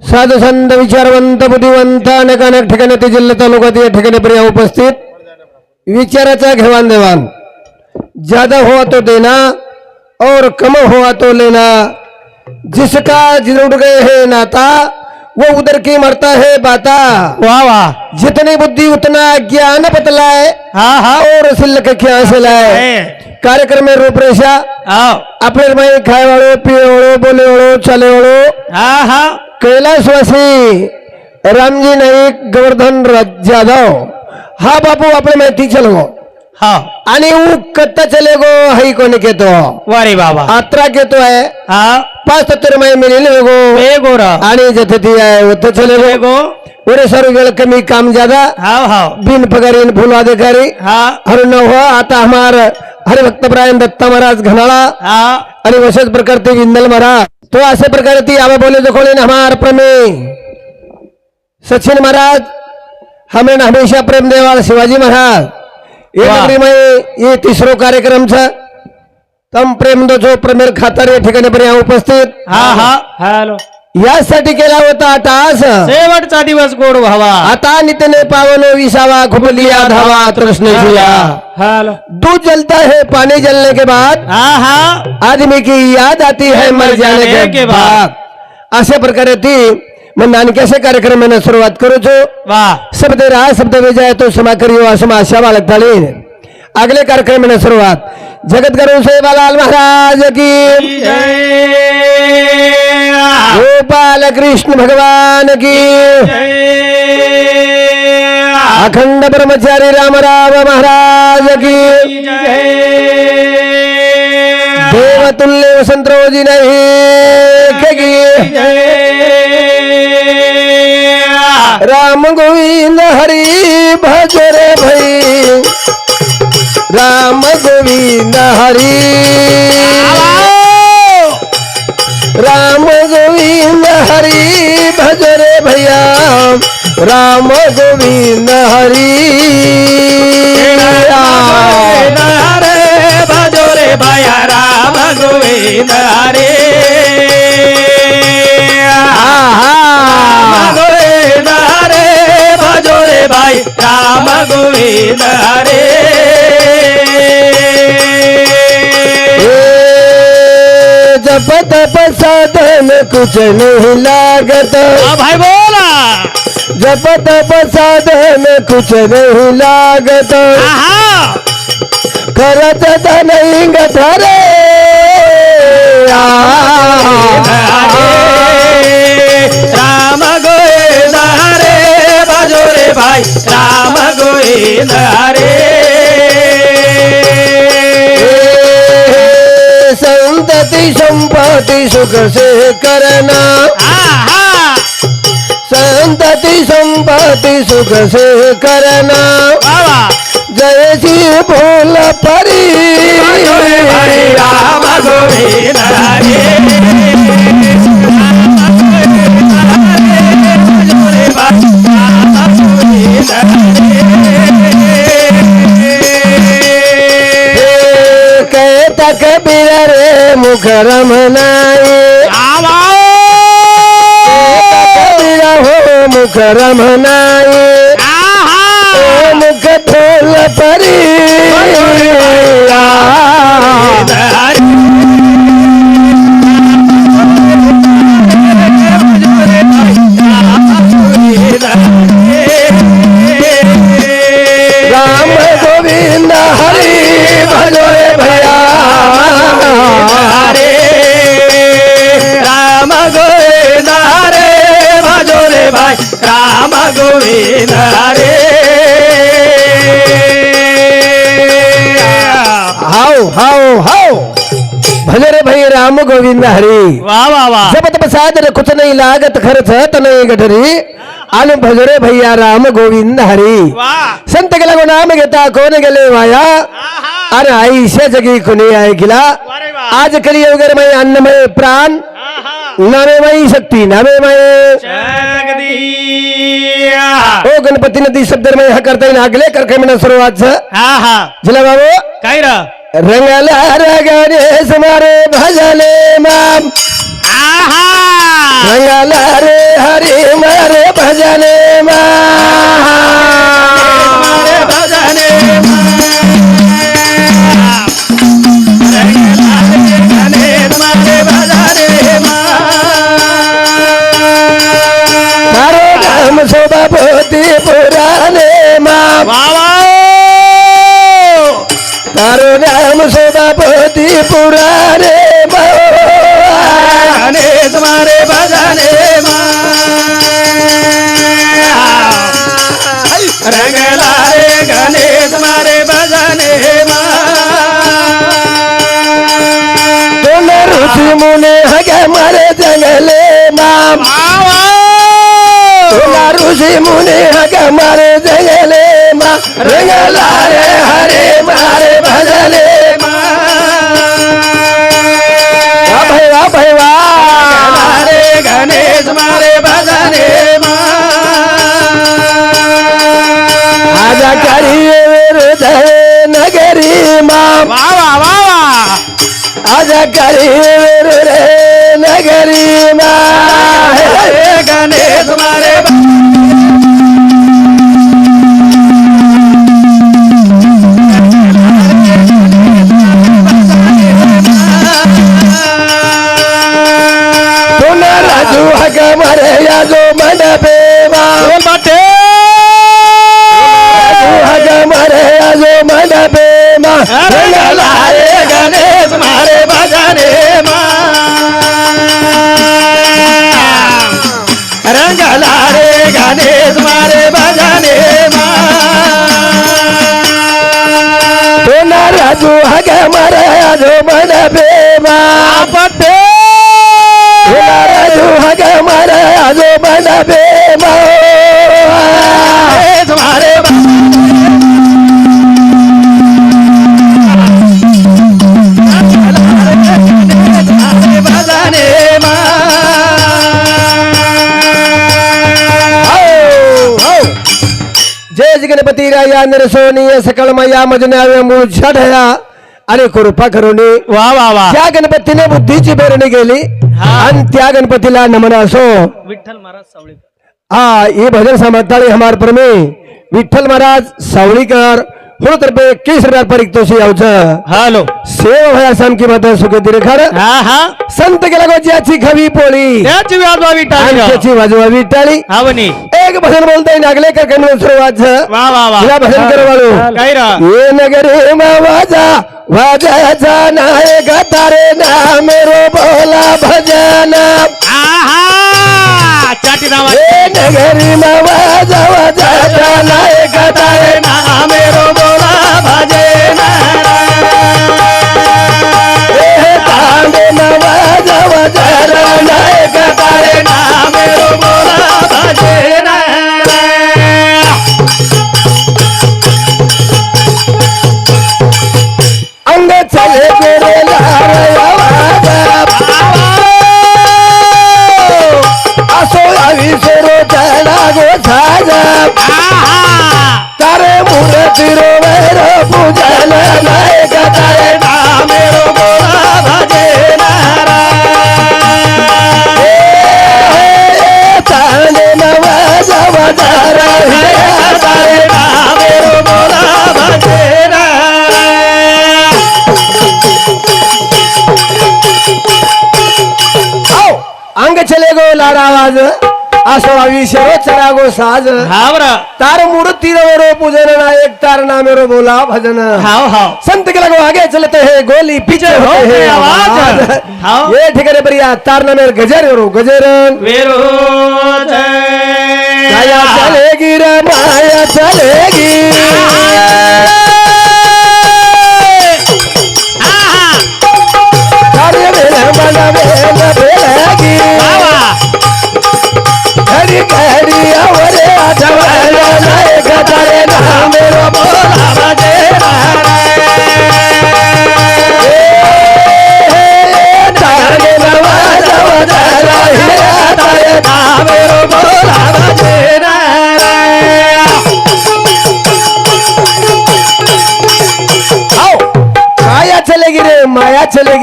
साधू विचारवंत बुद्धिवंत अनेक अनेक ठिकाणी ते जिल्हा तालुक्यात या ठिकाणी पर्या उपस्थित. विचाराचा घेवाणदेवाण ज्यादा हुआ तो देना और कम हुआ तो लेना जिसका जुड़ गए है नाता वो उधर की मरता है बाता. वाह वाह जितनी बुद्धि उतना ज्ञान बतलाए हा हा. और सिल्क क्या से लाए. कार्यक्रम में रूपरेषा आपले माई खाए वालों पिए वालों बोले वालों चले वालों. हा हाँ. कैलासवासी रामजी नाईक गोवर्धन राज- जाधव हा बापू आपल्या माहिती चलगो हा. आणि ऊ कत्ता चले गो हई कोणी घेतो वारे बाबा. आत्रा घेतो आहे. हा. पाच सत्तर मै मिळेल गो ए गोर. आणि जथे ती आहे उत चले गो गो. उरे सर्व वेळ कमी काम ज्यादा. हाव हाव. बिन पगारी इन फूल अधिकारी. हा. हर न हो आता हमार हरिभक्त प्रायण दत्ता महाराज घनाळा. हा. आणि अशाच प्रकारचे विंदल महाराज. तो अशा प्रकारे ती आवा बोले जो खोले हमार प्रमे सचिन महाराज हमें हमेशा प्रेम देवाल शिवाजी महाराज ये वाह. नगरी में ये तिसरो कार्यक्रम छ। तम प्रेम दो जो प्रमेर खातर या ठिकाणी पण यहाँ उपस्थित। हा हा। हॅलो। यासाठी केला होता आटास शेवटचा दिवस गोड व्हावा. आता नितने पावन विसावा खुपलिया धावा तृष्ण जिया दूध जलता है पानी जलने के बाद. आदमी की याद आती है मर जाने के बाद. अशा प्रकारे ती मग नानक्याच्या कार्यक्रमाने सुरुवात करू छो. शब्द राह शब्द विजय तो क्षमा करियो असं आशा बाळग झाली अगले कार्यक्रमाने सुरुवात. जगत करू साहेबालाल महाराज की. गोपाल कृष्ण भगवान की। अखंड ब्रह्मचारी रामराव महाराज की। देवतुल्य वसंतरोजी नाही की। राम गोविंद हरी भजरे भई। राम गोविंद हरी। राम गोविंद हरी। रे भजो रे भया राम गोविंद हरे. गोविंद हरे भजो रे भाई राम गोविंद हरे। जप तप साधन कुछ नहीं लागत। भाई बोला। जप तप साधन कुछ नहीं लागत आहा खरच नाही गठरे राम गोविंद हरे भजो रे भाई राम गोविंद हरे संतति संपत्ति सुख से करना आहा संतति संपत्ति सुख से करना। बाबा जैसी भूल परी। राम कहता कबीर रे मुख रमनाए मुख रमनाए ओ मुख फूल परी हरे हाउ हाउ हाउ भजो रे भाई राम गोविंद हरी. वाह वाह वाह जब तब साधन कुछ नहीं लागत खर्च त नाही गठरी आणि भजो रे भैया राम गोविंद हरी. वाह संत गेला गो नाम घेता कोण गेले वाया आहा. अरे आईशा जगी कुणी ऐकला आज कली वगैरे मय अन्नमय प्राण. आहा. नामेमयी शक्ती नामेमय जगदिया ओ गणपती नदी शब्दमय हा करता येईल. अगले करकमिना सुरुवात हा हा. जिला बाबू? काय र? रंगाला रगाने समारे भजले माम. आहा! रंगाला रे हरी मारे भजने मा भजने नाम शोभापती पुराणे मा तारो नाम शोभापती पुराणे मा। गणेश मारे भजने रंगला रे गणेश मारे भजने दोन ऋषी मुने हगे मारे जंगले मा। दोन ऋषी मुने हगे मारे जंगले मा रंगला रे हरे मारे भजने मा। वा भाई वा। भाई वा रे गणेश मारे भजने आजा करिए हृदय नगरी मा। वा वा आजा नगरी मा। मारे याजो मंडपे मा बाटे हग मारे याजो मंडपे मा रंगला रे गणेश मारे भजने रंगला रे गणेश मारे भजने दोन राजू हग मारे याजो मंडपे मा पटे दोन राजू हग मारे याजो मंडपे मा गणेश मारे भजने जय गणपती राया नरसोनी सकळ मैया मजन्यावे मूळ छडया आणि कृपा करुणी वा वा वा त्या गणपतीने बुद्धीची पेरणी केली आणि त्या गणपतीला नमन असो. विठ्ठल महाराज सावळी हा ये भजन समजताळी हमार प्रमे विठ्ठल महाराज सावळीकर. यावचं हॅलो. सेव भया सम की मत सुखे दिरखड हा हा. संत गेला गो ज्याची खवी पोळी. त्याची व्याजवा आणि विठ्ठल त्याची वाजवा विटाळी हा बनी एक भजन बोलताय नागले का कन्नड सुरुवात वा वा वा. तिला भजन कर वाळू काय रा? ये नगरी में वाजा वाजाचा नायक तारे ना मेरो बोला भजन. चाटी नावा. ये नगरी में वाजा वाजाचा नायक तारे ना मेरो बोला भजे ए आवाज असो आविसरो चला गो साज. हावर तार मूर्ती रो पूजन नायक तार नामेरो बोला भजन. हाव हाव. संत के लगो आगे चलते हैं गोली पीछे हो होते हैं आवाज। आवाज. हाँ। ये ठिकाने बढ़िया तार नामेर गजर रो गजर. वेरो माया चलेगी रे माया चलेगी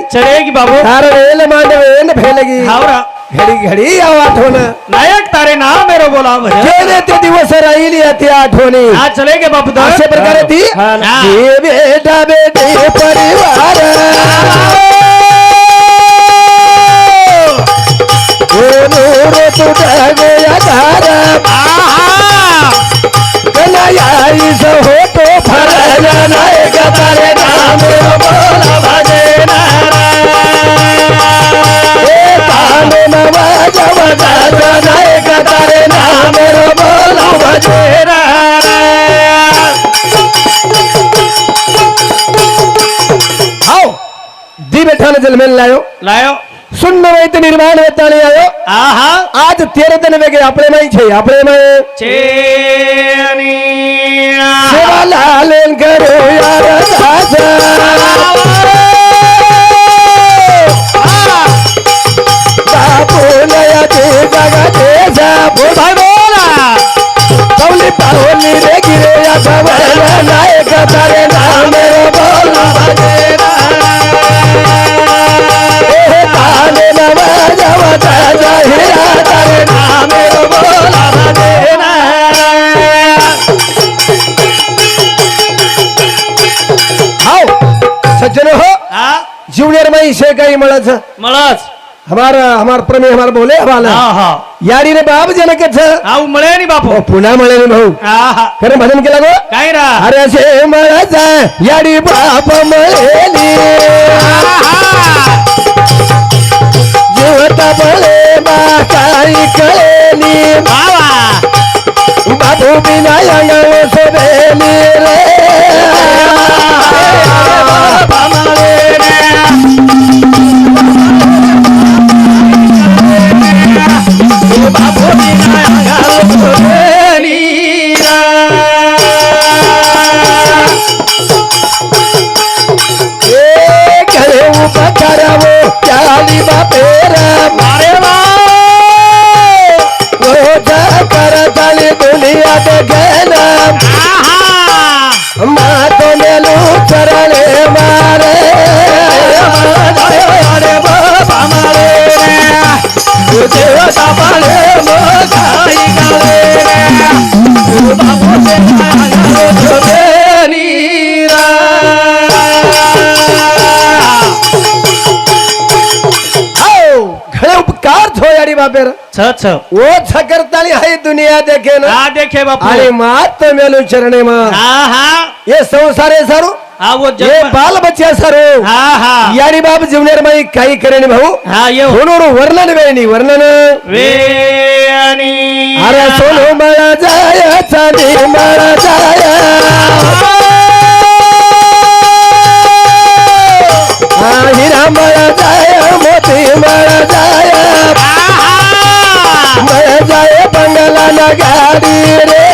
आओ माया चलेगी रे माया चलेगी चलेगी बाबू। तार वेल मांडवे नैन फेलगी। हावरा घडी घडी याव आठवण नायक तारे ना मेरो बोला भजन गेले ते दिवस राहिली ती आठवणी आज चलेगे बापू तर अशा प्रकारे ती। हा ना. हे बेटा बेटे परिवार। ओ नूर तुझ्या गोया धार कनायाईस होतो ಮೆಲ್ಲ ಮೆಲ್ಲಾಯೋ લાયો શૂન્ય હોય તો નિર્માણ હોતા નહીં આવ્યો આહા આજ તેરે તને વેગે આપણે માં છે આપણે માં છે સેવાલાલ गुरुवर में इसे कई मड़च मड़च हमारा हमार प्रमेय हमार बोले हमारा हां यारी रे बाप जन के छ आऊ मळे नी बापू. पुन्हा मळे नी भाऊ. करे भजन के गो? काय रा? अरे असे मळच यारी बाप मळेली. जीवत बळे माताई कळेली. बाबा. बाबू बिना अंगाव सोबेली रे. बाबा मळे रे. ಬೇರೆ ಛ ಛ ಓ ಸಕರ್ತಾಳಿ ಹೈ ದುನಿಯಾ ದೇಖೇನ ಆ ದೇಖೆ ಬಾಪು आणि ಮಾತ ಮೇಲು ಚರಣೆ ಮಾ हा हा। ये संसार आहे सारू। हा वो हे जन्म बाल बच्चे आहे हा हा। यारी बाब जीवनेर माई काही करेन भाऊ। हा येऊ म्हणून वर्णन वेणी वर्णन। वेणी अरे सोनू मला जायचा नी मला जाया। हा, हिरा मला जाया मोती मला जाया। हा, हा. गाडी रे.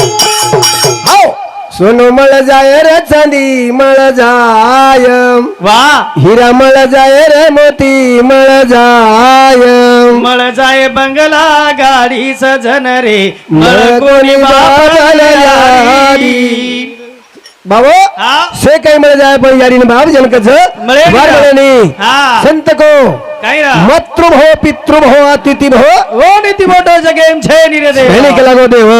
हाव. सोनू मला जाय रे चांदी मला जाय વાહ हिरा मला जाय रे मोती मला जाय मळ जाय बंगला गाडी सजन रे. मळ कोणी बाबो से काही मला जाय पण बाब जनकच. जनक संत को मतृभो पितृभो अतिथीभो. ओ हो, नीती मोठो जगेम छे निरदे. केला गो देव.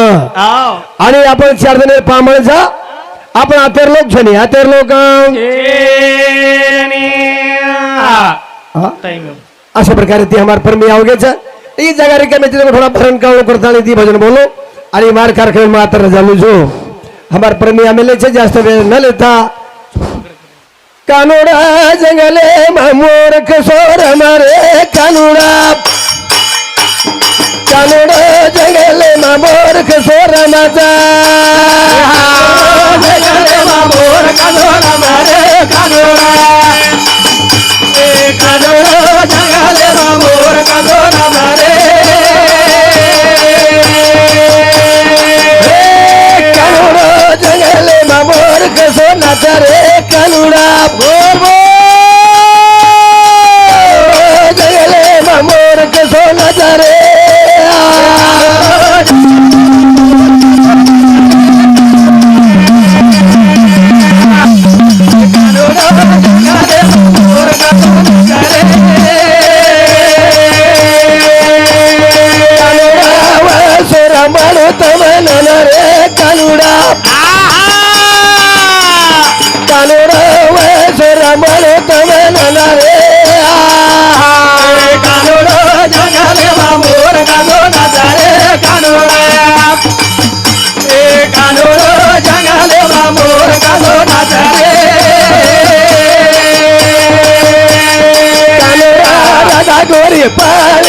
आणि आपण चार जण पामळ जा. आपण आतेर लोक छने आतेर लोक. टाइम अशा प्रकारे ती हमार परमी आवगेच ई जगा रिकामे तिथे थोडा भरण कावण करताना ती भजन बोलो। आणि मार कारखाने मात्र चालू जो। हमार परमी आमेले छे जास्त वेळ न लेता। कानुडा जंगले मामोर कसोर मारे कानुडा। कानोडा जंगले मामोर कसोर माझा जंगले मामोर कानोडा मारे कानोडा। Bye burn.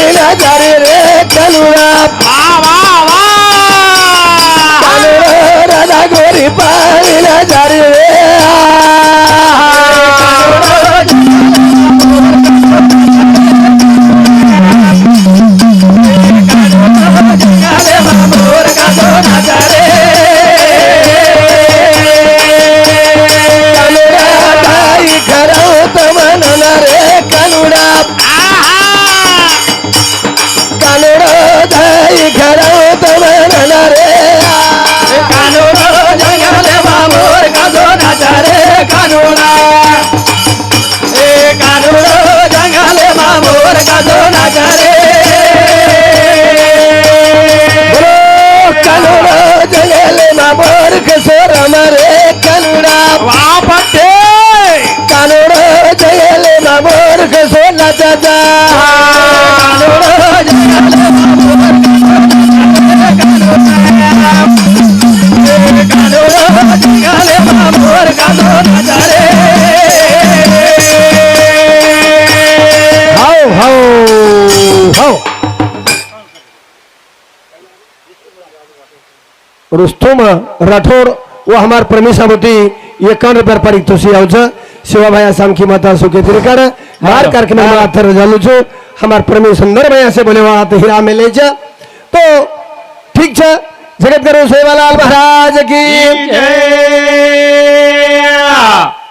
रुस्तुम राठोड व हमार परमेशावती एकावन्न रुपया पारितोषिक आउँछ शिवाभाई आसाम की माता सुके तिरकड मार कार्यक्रम में अथर जालू छु हमार परमेश सुंदर भाई ऐसे बोले वहां तो हीरा मिले छ तो ठीक छ. जगत गुरु सेवालाल महाराज की जय. Colombia.